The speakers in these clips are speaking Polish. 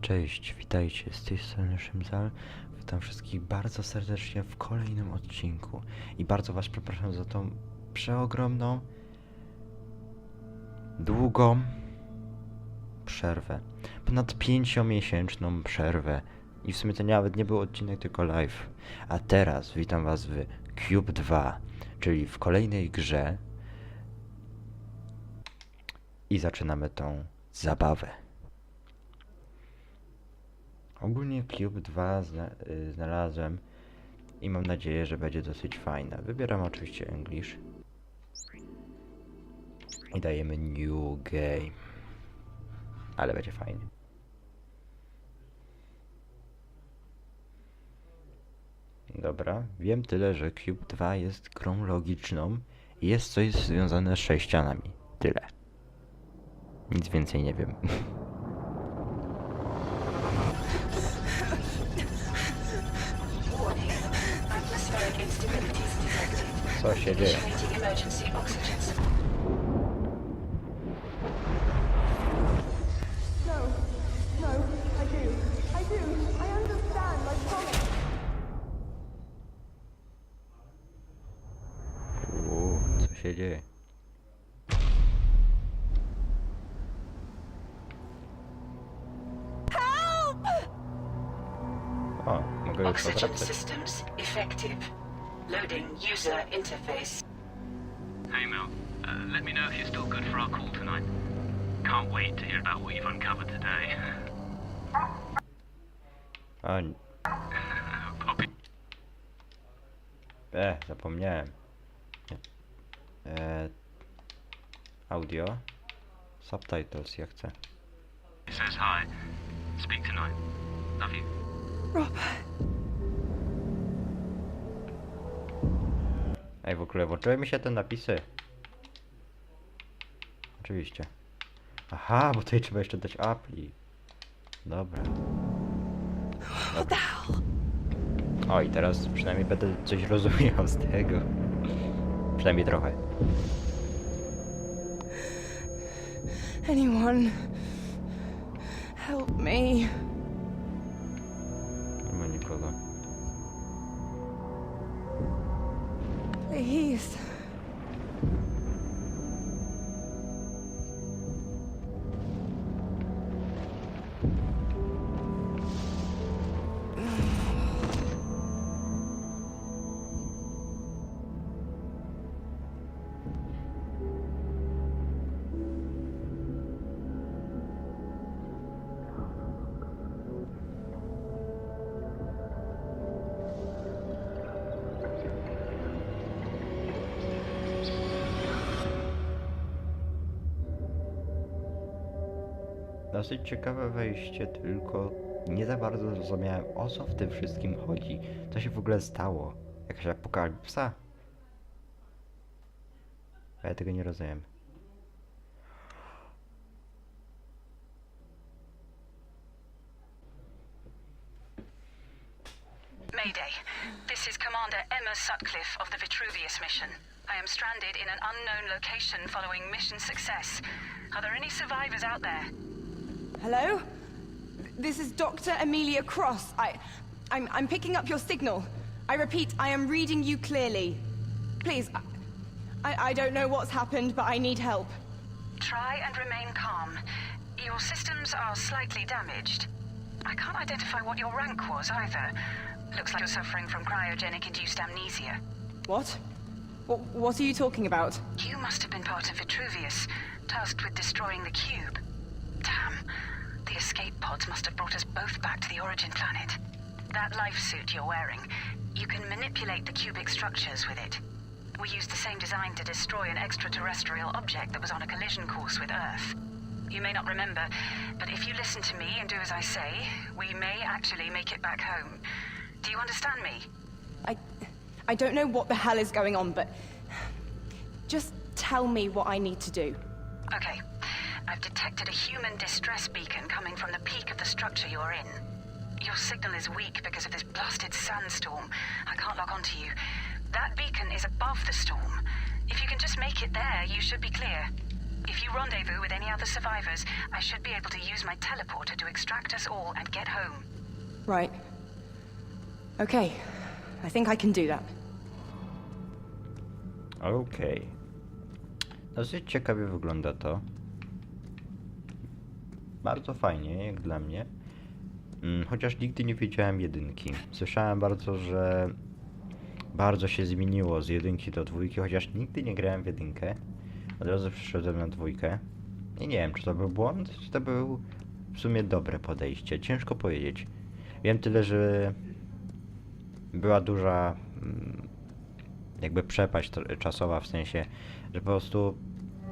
Cześć, witajcie, z tej strony Szymzal. Witam wszystkich bardzo serdecznie w kolejnym odcinku. I bardzo was przepraszam za tą przeogromną, długą przerwę. Ponad pięciomiesięczną przerwę. I w sumie to nawet nie był odcinek, tylko live. A teraz witam was w Cube 2, czyli w kolejnej grze. I zaczynamy tą zabawę. Ogólnie Cube 2 zna y, znalazłem i mam nadzieję, że będzie dosyć fajna. Wybieram oczywiście English. I dajemy New Game. Ale będzie fajnie. Dobra, wiem tyle, że Cube 2 jest grą logiczną i jest coś związane z sześcianami. Tyle. Nic więcej nie wiem. understand, I promise. Uuu, co się dzieje? O, mogę już Oxygen systems effective. Loading user interface. Hey Mel, uh, let me know if you're still good for our call tonight. Can't wait to hear about what you've uncovered today. A, n- Poppy, e, zapomniałem. E, audio. Subtitles, ja chcę. says hi. Speak tonight. Love you. Ej, w ogóle włączyły mi się te napisy. Oczywiście. Aha, bo tutaj trzeba jeszcze dać apli. Dobra. Dobra. O, i teraz przynajmniej będę coś rozumiał z tego. Przynajmniej trochę. Anyone, help me. Nie ma nikogo. The heath. Dosyć ciekawe wejście, tylko nie za bardzo zrozumiałem o co w tym wszystkim chodzi. Co się w ogóle stało? Jakaś apokalipsa? Ja tego nie rozumiem. Mayday. This is Commander Emma Sutcliffe of the Vitruvius mission. I am stranded in an unknown location following mission success. Are there any survivors out there? Hello? This is Dr. Amelia Cross. I, I'm, I'm picking up your signal. I repeat, I am reading you clearly. Please, I, I, I don't know what's happened, but I need help. Try and remain calm. Your systems are slightly damaged. I can't identify what your rank was either. Looks like you're suffering from cryogenic induced amnesia. What? What, what are you talking about? You must have been part of Vitruvius, tasked with destroying the cube. Damn. The escape pods must have brought us both back to the origin planet. That life suit you're wearing, you can manipulate the cubic structures with it. We used the same design to destroy an extraterrestrial object that was on a collision course with Earth. You may not remember, but if you listen to me and do as I say, we may actually make it back home. Do you understand me? I, I don't know what the hell is going on, but just tell me what I need to do. Okay. I've detected a human distress beacon coming from the peak of the structure you're in. Your signal is weak because of this blasted sandstorm. I can't log on to you. That beacon is above the storm. If you can just make it there, you should be clear. If you rendezvous with any other survivors, I should be able to use my teleporter to extract us all and get home. Right. Okay. I think I can do that. Okej. Dosyć ciekawie wygląda to. Bardzo fajnie, jak dla mnie. Mm, Chociaż nigdy nie wiedziałem jedynki. Słyszałem bardzo, że bardzo się zmieniło z jedynki do dwójki, chociaż nigdy nie grałem w jedynkę. Od razu przyszedłem na dwójkę. I nie wiem, czy to był błąd, czy to był w sumie dobre podejście. Ciężko powiedzieć. Wiem tyle, że była duża mm, jakby przepaść czasowa, w sensie, że po prostu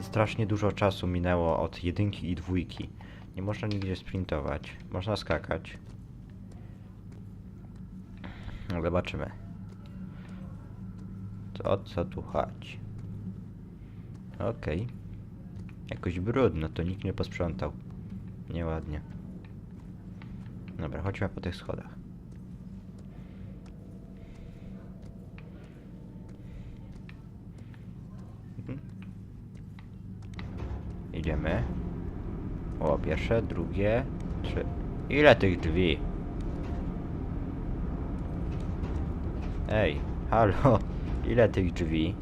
strasznie dużo czasu minęło od jedynki i dwójki. Nie można nigdzie sprintować, można skakać. No, zobaczymy. To o co tu chodzi? Okej. Jakoś brudno, to nikt nie posprzątał. Nieładnie. Dobra, chodźmy po tych schodach. Mhm. Idziemy. O, pierwsze, drugie, trzy. Ile tych drzwi? Ej, halo, ile tych drzwi?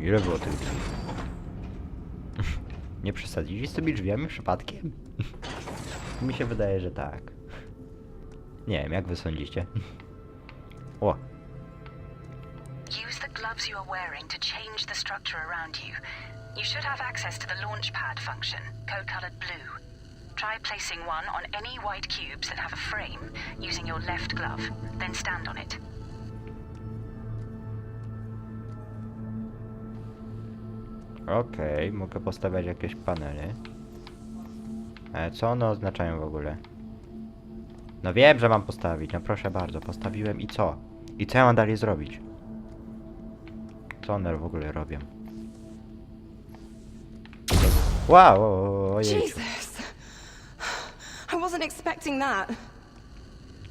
Ile było tych drzwi? Nie przesadzili z tymi drzwiami przypadkiem? Mi się wydaje, że tak. Nie wiem, jak wy sądzicie? O, Use the gloves you are wearing to change the structure around you. You should have access to the launch pad function, code-colored blue. Try placing one on any white cubes that have a frame using your left glove, then stand on it. Okej, mogę postawiać jakieś panele. Ale co one oznaczają w ogóle? No wiem, że mam postawić, no proszę bardzo, postawiłem i co? I co ja mam dalej zrobić? Co one w ogóle robią? Wow, ojej, Jesus! I wasn't expecting that. You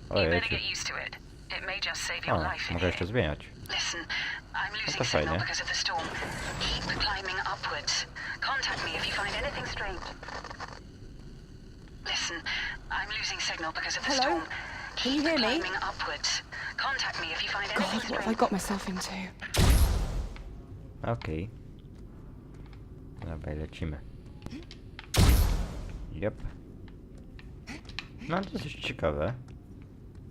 ojej. better get used to it. It may just save your O, life in mogę here. jeszcze zmieniać. Listen, I'm losing to signal because of the storm. Keep climbing upwards. Contact me if you find anything strange. Listen, I'm losing signal because of the Hello? storm. Can you Keep hear me? climbing upwards. Contact me if you find anything God, what have I got myself into? Okej. Dobra, lecimy. Yep. No, dosyć ciekawe.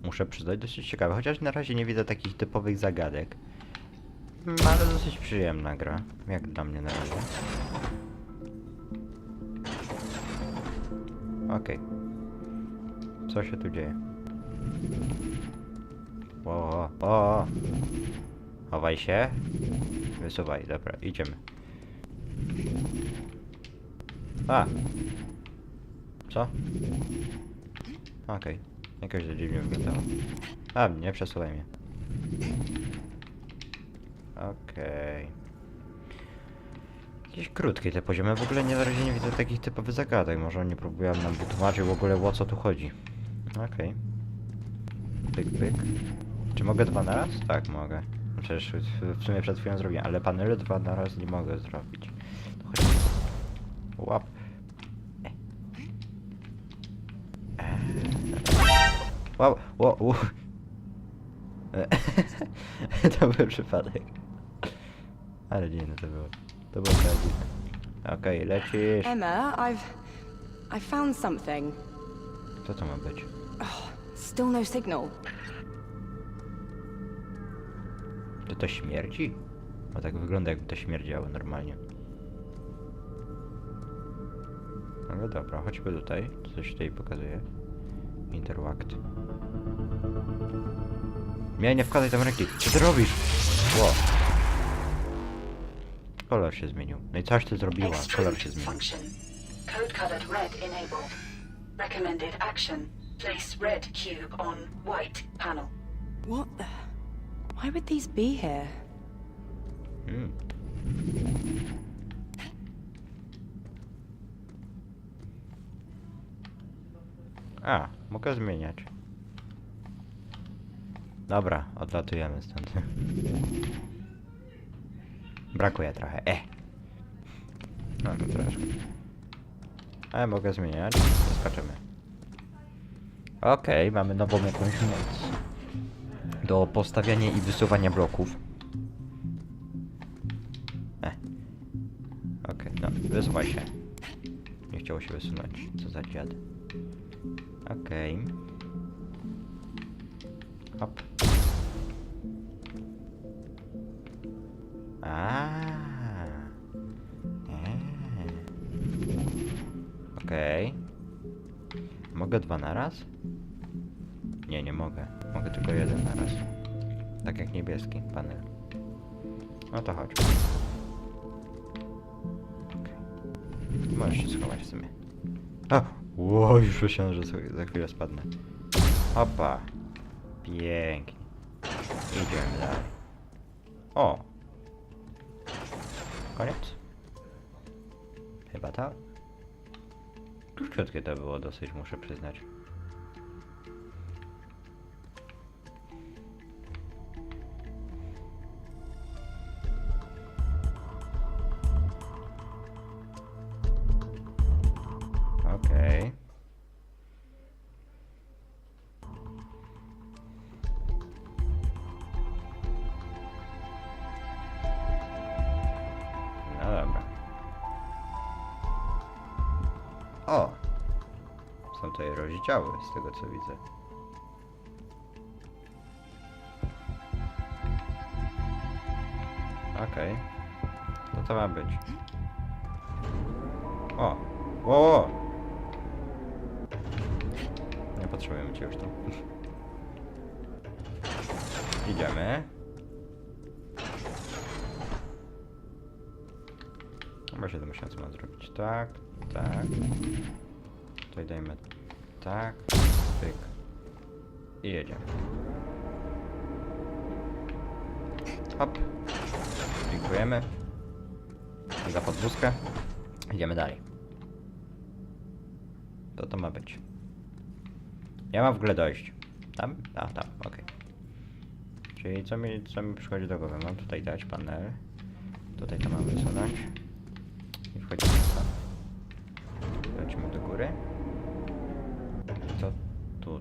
Muszę przyznać, dosyć ciekawe. Chociaż na razie nie widzę takich typowych zagadek. Mm, Ale dosyć przyjemna gra. Jak dla mnie na razie. Okej. Co się tu dzieje? O, o, o. Chowaj się. Wysuwaj, dobra, idziemy. A! Co? Okej. Jakoś to dziwnie wyglądało. A, nie przesuwaj mnie. Okej. Jakieś krótkie te poziomy. W ogóle nie, na razie nie widzę takich typowych zagadek. Może oni próbują nam wytłumaczyć w ogóle o co tu chodzi. Okej. Pyk, pyk. Czy mogę dwa na raz? Tak, mogę. Przecież w- sumie przed chwilą zrobiłem, ale panele dwa na raz nie mogę zrobić. Chodź. Łap. Wow, wow, wow. To był przypadek. Ale dziwne to było. To było dziwne. Okej, lecisz. Emma, I've. I found something. Co to ma być? Still no signal. Czy to śmierdzi? No tak wygląda jakby to śmierdziało normalnie. Ale dobra, chodźmy tutaj. Coś tutaj pokazuje. Interact. Nie, nie wkładaj tam ręki. Co ty robisz? Ło. Kolor się zmienił. No i coś ty zrobiła. Kolor się zmienił. function. Code-colored red enabled. Recommended action. Place red cube on white panel. What the? Why would these be here? Hmm. A, mogę zmieniać. Dobra, odlatujemy stąd. Brakuje trochę. E. No to troszkę. Ale mogę zmieniać. Skoczymy. Okej, mamy nową jakąś moc. Do postawiania i wysuwania bloków. E. Okej, no, wysuwaj się. Nie chciało się wysunąć. Co za dziad. Okej. Hop. A. Eee. Okej. Mogę dwa na raz? Nie, nie mogę. Mogę tylko jeden na raz. Tak jak niebieski panel. No to chodź. Okej. Możesz się schować w sumie. Ło, już myślałem, że za chwilę spadnę. Opa. Pięknie. Idziemy dalej. O! Koniec? Chyba tak. Krótkie to było dosyć, muszę przyznać. Tutaj rozdziały, z tego co widzę. Okej. Co to ma być? O! O! o! Nie potrzebujemy cię już tu. Idziemy. Chyba się domyślam co mam zrobić. Tak, tak. Tutaj dajmy tak, pyk. I jedziemy. Hop. Dziękujemy. Za podwózkę. Idziemy dalej. To to ma być. Ja mam w ogóle dojść. Tam? A, tam, okej. Czyli co mi, co mi przychodzi do głowy? Mam tutaj dać panel. Tutaj to mam wysunąć. I wchodzimy tam. Lecimy do góry.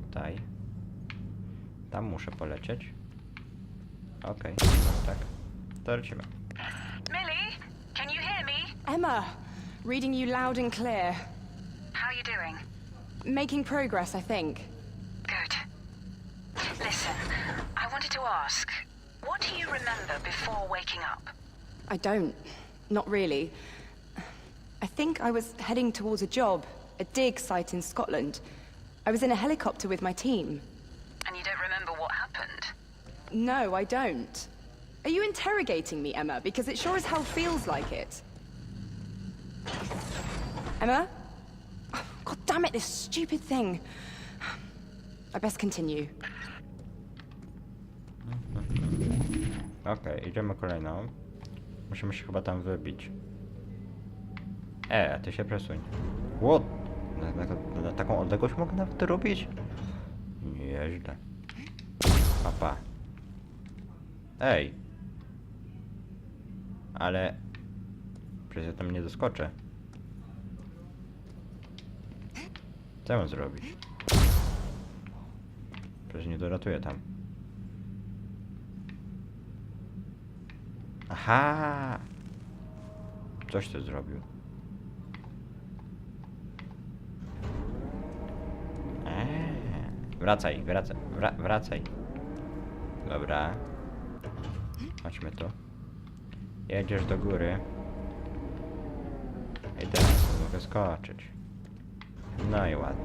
Co tutaj? Tam muszę polecieć. Okej, no tak. To lecimy. Millie, can you hear me? Emma, reading you loud and clear. How are you doing? Making progress, I think. Good. Listen, I wanted to ask, what do you remember before waking up? I don't. Not really. I think I was heading towards a job, a dig site in Scotland. I was in a helicopter with my team. And you don't remember what happened? No, I don't. Are you interrogating me, Emma? Because it sure as hell feels like it. Emma? Oh, God damn it, this stupid thing. I best continue. Okej, idziemy kolejną. Musimy się chyba tam wybić. E, a ty się przesuń. What? Na, na, na taką odległość mogę nawet robić? Nieźle. Papa. Ej. Ale... Przecież ja tam nie doskoczę. Co mam zrobić? Przecież nie doratuję tam. Aha! Coś ty zrobił. Wracaj, wracaj, wra wracaj. Dobra. Chodźmy tu. Jedziesz do góry. I teraz mogę skoczyć. No i ładnie.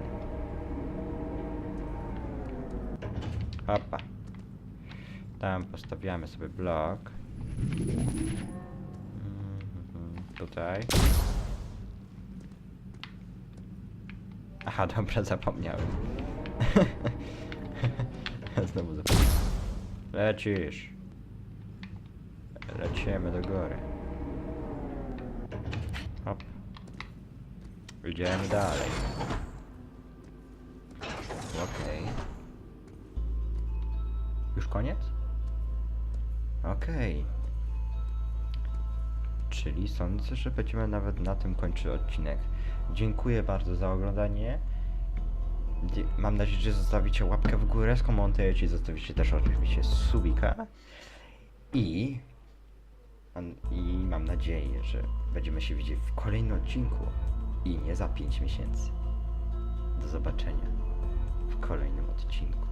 Hopa. Tam postawiamy sobie blok. Mhm, Tutaj. Aha, dobra, zapomniałem. Znowu zapomniałem. Lecisz. Lecimy do góry. Hop. Idziemy dalej. Okej. Już koniec? Okej. czyli sądzę, że będziemy nawet na tym kończyć odcinek. Dziękuję bardzo za oglądanie. Mam nadzieję, że zostawicie łapkę w górę, skomentujecie i zostawicie też oczywiście subika. I, I mam nadzieję, że będziemy się widzieć w kolejnym odcinku i nie za 5 miesięcy. Do zobaczenia w kolejnym odcinku.